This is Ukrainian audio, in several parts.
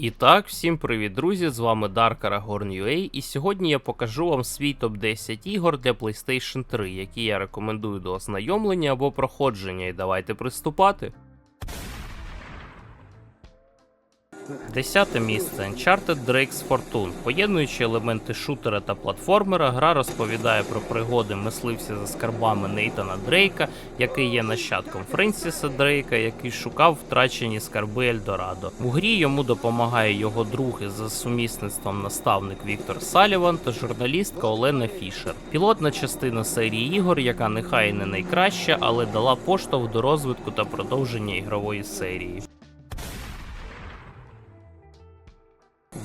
І так, всім привіт, друзі! З вами Dark Aragorn і сьогодні я покажу вам свій топ-10 ігор для PlayStation 3, які я рекомендую до ознайомлення або проходження. І давайте приступати. Десяте місце Uncharted Drake's Fortune. Поєднуючи елементи шутера та платформера, гра розповідає про пригоди мисливця за скарбами Нейтана Дрейка, який є нащадком Френсіса Дрейка, який шукав втрачені скарби Ельдорадо. У грі йому допомагає його друг із за сумісництвом наставник Віктор Саліван та журналістка Олена Фішер. Пілотна частина серії ігор, яка нехай не найкраща, але дала поштовх до розвитку та продовження ігрової серії.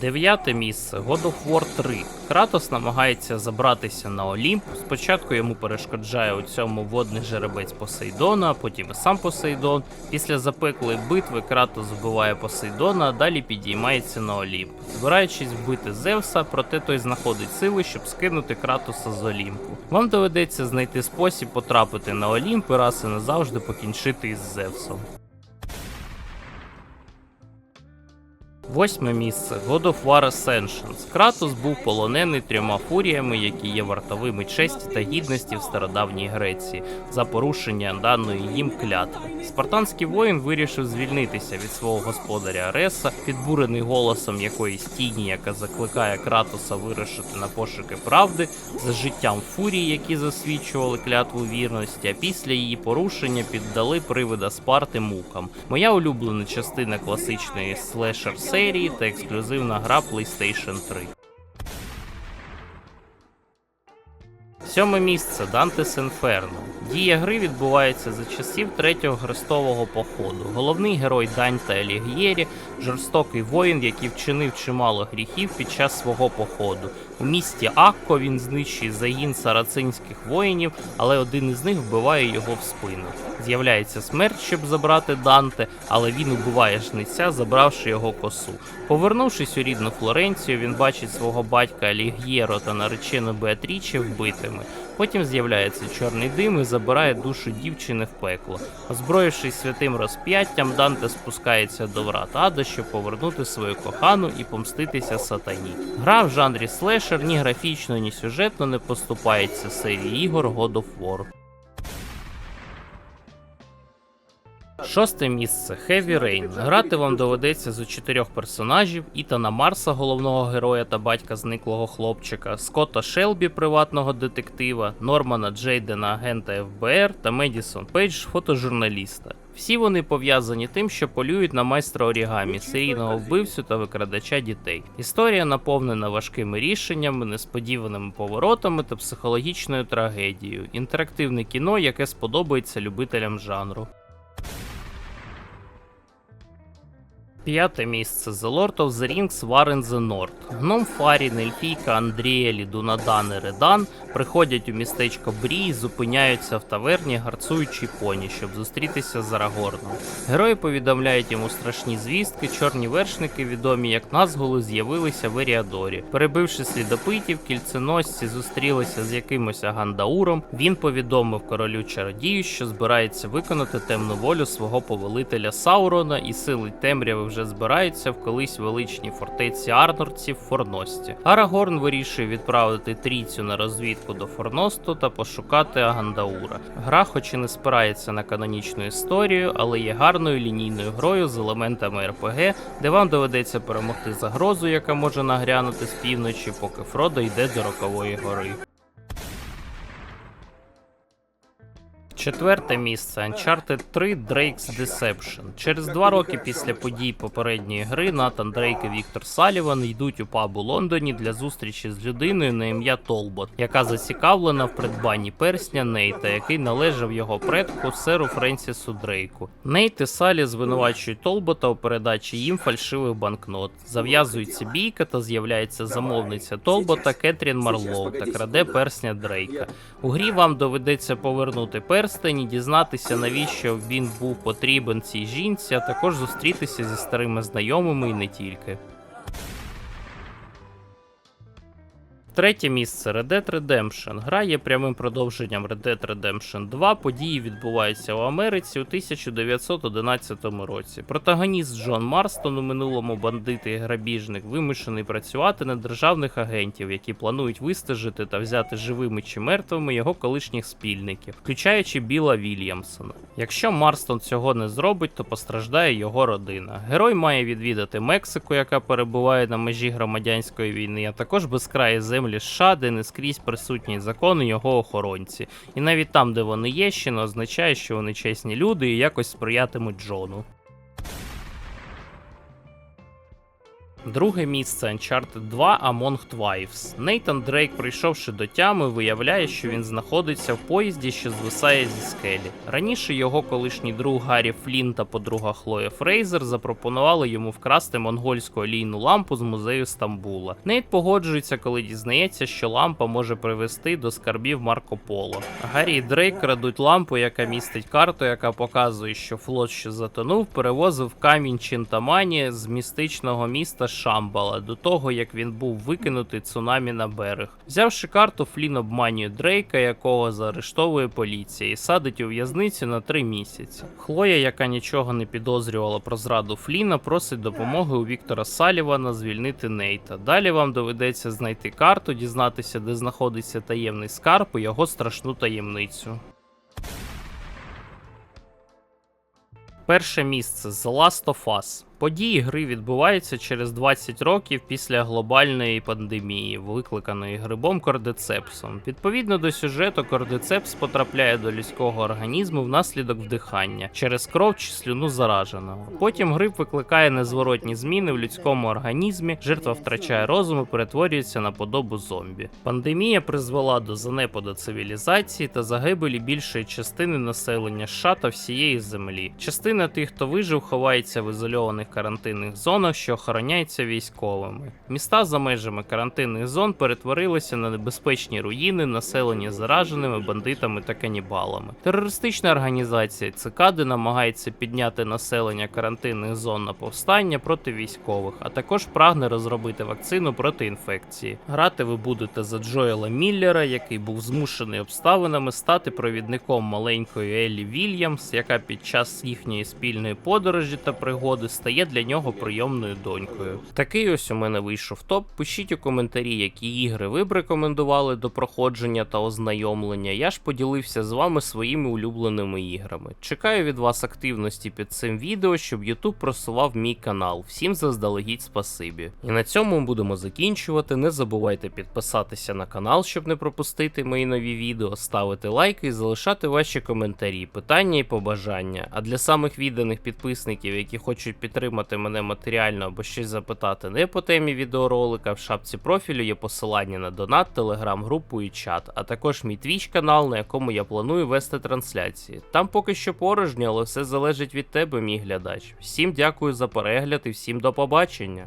Дев'яте місце God of War 3. Кратос намагається забратися на Олімп. Спочатку йому перешкоджає у цьому водний жеребець Посейдона, потім і сам Посейдон. Після запеклої битви Кратос вбиває Посейдона, а далі підіймається на Олімп, збираючись вбити Зевса, проте той знаходить сили, щоб скинути Кратоса з Олімпу. Вам доведеться знайти спосіб потрапити на Олімп і раз і назавжди покінчити із Зевсом. Восьме місце God of War Ascensions. Кратос був полонений трьома фуріями, які є вартовими честі та гідності в стародавній Греції за порушення даної їм клятви. Спартанський воїн вирішив звільнитися від свого господаря Ареса, підбурений голосом якоїсь тіні, яка закликає Кратоса вирушити на пошуки правди за життям фурії, які засвідчували клятву вірності. А після її порушення піддали привида Спарти мукам. Моя улюблена частина класичної слешер серії та ексклюзивна гра PlayStation 3. Сьоме місце Dante's Inferno. Дія гри відбувається за часів третього хрестового походу. Головний герой Даньта Аліг'єрі – жорстокий воїн, який вчинив чимало гріхів під час свого походу. У місті Акко він знищує загін сарацинських воїнів, але один із них вбиває його в спину. З'являється смерть, щоб забрати Данте, але він убиває жниця, забравши його косу. Повернувшись у рідну Флоренцію, він бачить свого батька Аліг'єро та наречену Беатріче вбитими. Потім з'являється чорний дим і забирає душу дівчини в пекло. Озброївшись святим розп'яттям, Данте спускається до врат Ада, щоб повернути свою кохану і помститися сатані. Гра в жанрі слешер ні графічно, ні сюжетно не поступається серії ігор God of War. Шосте місце Heavy Rain. Грати вам доведеться з чотирьох персонажів: Ітана Марса, головного героя та батька зниклого хлопчика, Скотта Шелбі, приватного детектива, Нормана Джейдена, агента ФБР та Медісон Пейдж, фотожурналіста. Всі вони пов'язані тим, що полюють на майстра орігамі, серійного вбивцю та викрадача дітей. Історія наповнена важкими рішеннями, несподіваними поворотами та психологічною трагедією. Інтерактивне кіно, яке сподобається любителям жанру. П'яте місце The Lord of the Rings War in the North. Гном Фарін, Ельфійка, Андріелі, Дунадан і Редан приходять у містечко Брій, зупиняються в таверні, гарцуючи поні, щоб зустрітися з Арагорном. Герої повідомляють йому страшні звістки, чорні вершники, відомі як Назгулу, з'явилися в Еріадорі. Перебивши слідопитів, кільценосці зустрілися з якимось Агандауром. Він повідомив королю чародію, що збирається виконати темну волю свого повелителя Саурона, і сили темряви вже збираються в колись величній фортеці Арнорців Форності. Арагорн вирішує відправити трійцю на розвідку до Форносту та пошукати Агандаура. Гра, хоч і не спирається на канонічну історію, але є гарною лінійною грою з елементами РПГ, де вам доведеться перемогти загрозу, яка може нагрянути з півночі, поки Фродо йде до Рокової гори. Четверте місце Uncharted 3 Drake's Deception. Через два роки після подій попередньої гри Натан Дрейк і Віктор Саліван йдуть у паб у Лондоні для зустрічі з людиною на ім'я Толбот, яка зацікавлена в придбанні персня Нейта, який належав його предку серу Френсісу Дрейку. Нейт і Салі звинувачують Толбота у передачі їм фальшивих банкнот. Зав'язується бійка та з'являється замовниця Толбота Кетрін Марлоу та краде персня Дрейка. У грі вам доведеться повернути персня перстені, дізнатися, навіщо він був потрібен цій жінці, а також зустрітися зі старими знайомими і не тільки. Третє місце Red Dead Redemption. Гра є прямим продовженням Red Dead Redemption 2. Події відбуваються у Америці у 1911 році. Протагоніст Джон Марстон у минулому бандит і грабіжник вимушений працювати на державних агентів, які планують вистежити та взяти живими чи мертвими його колишніх спільників, включаючи Біла Вільямсона. Якщо Марстон цього не зробить, то постраждає його родина. Герой має відвідати Мексику, яка перебуває на межі громадянської війни, а також безкраї землі США, де не скрізь присутні закони його охоронці. І навіть там, де вони є, ще не означає, що вони чесні люди і якось сприятимуть Джону. Друге місце Uncharted 2 Among Twives. Нейтан Дрейк, прийшовши до тями, виявляє, що він знаходиться в поїзді, що звисає зі скелі. Раніше його колишній друг Гаррі Флін та подруга Хлоя Фрейзер запропонували йому вкрасти монгольську олійну лампу з музею Стамбула. Нейт погоджується, коли дізнається, що лампа може привести до скарбів Марко Поло. Гаррі і Дрейк крадуть лампу, яка містить карту, яка показує, що флот, що затонув, перевозив камінь Чинтамані з містичного міста Шамбала до того, як він був викинутий цунамі на берег. Взявши карту, Флін обманює Дрейка, якого заарештовує поліція, і садить у в'язницю на три місяці. Хлоя, яка нічого не підозрювала про зраду Фліна, просить допомоги у Віктора Салівана звільнити Нейта. Далі вам доведеться знайти карту, дізнатися, де знаходиться таємний скарб і його страшну таємницю. Перше місце The Last of Us. Події гри відбуваються через 20 років після глобальної пандемії, викликаної грибом кордицепсом. Відповідно до сюжету, кордицепс потрапляє до людського організму внаслідок вдихання через кров чи слюну зараженого. Потім гриб викликає незворотні зміни в людському організмі, жертва втрачає розум і перетворюється на подобу зомбі. Пандемія призвела до занепаду цивілізації та загибелі більшої частини населення США та всієї землі. Частина тих, хто вижив, ховається в ізольованих карантинних зонах, що охороняються військовими. Міста за межами карантинних зон перетворилися на небезпечні руїни, населені зараженими бандитами та канібалами. Терористична організація Цикади намагається підняти населення карантинних зон на повстання проти військових, а також прагне розробити вакцину проти інфекції. Грати ви будете за Джоела Міллера, який був змушений обставинами стати провідником маленької Еллі Вільямс, яка під час їхньої спільної подорожі та пригоди стає для нього прийомною донькою. Такий ось у мене вийшов топ. Пишіть у коментарі, які ігри ви б рекомендували до проходження та ознайомлення. Я ж поділився з вами своїми улюбленими іграми. Чекаю від вас активності під цим відео, щоб YouTube просував мій канал. Всім заздалегідь спасибі. І на цьому будемо закінчувати. Не забувайте підписатися на канал, щоб не пропустити мої нові відео, ставити лайки і залишати ваші коментарі, питання і побажання. А для самих відданих підписників, які хочуть підтримати мене матеріально або щось запитати не по темі відеоролика, в шапці профілю є посилання на донат, телеграм-групу і чат, а також мій твіч канал, на якому я планую вести трансляції. Там поки що порожньо, але все залежить від тебе, мій глядач. Всім дякую за перегляд і всім до побачення.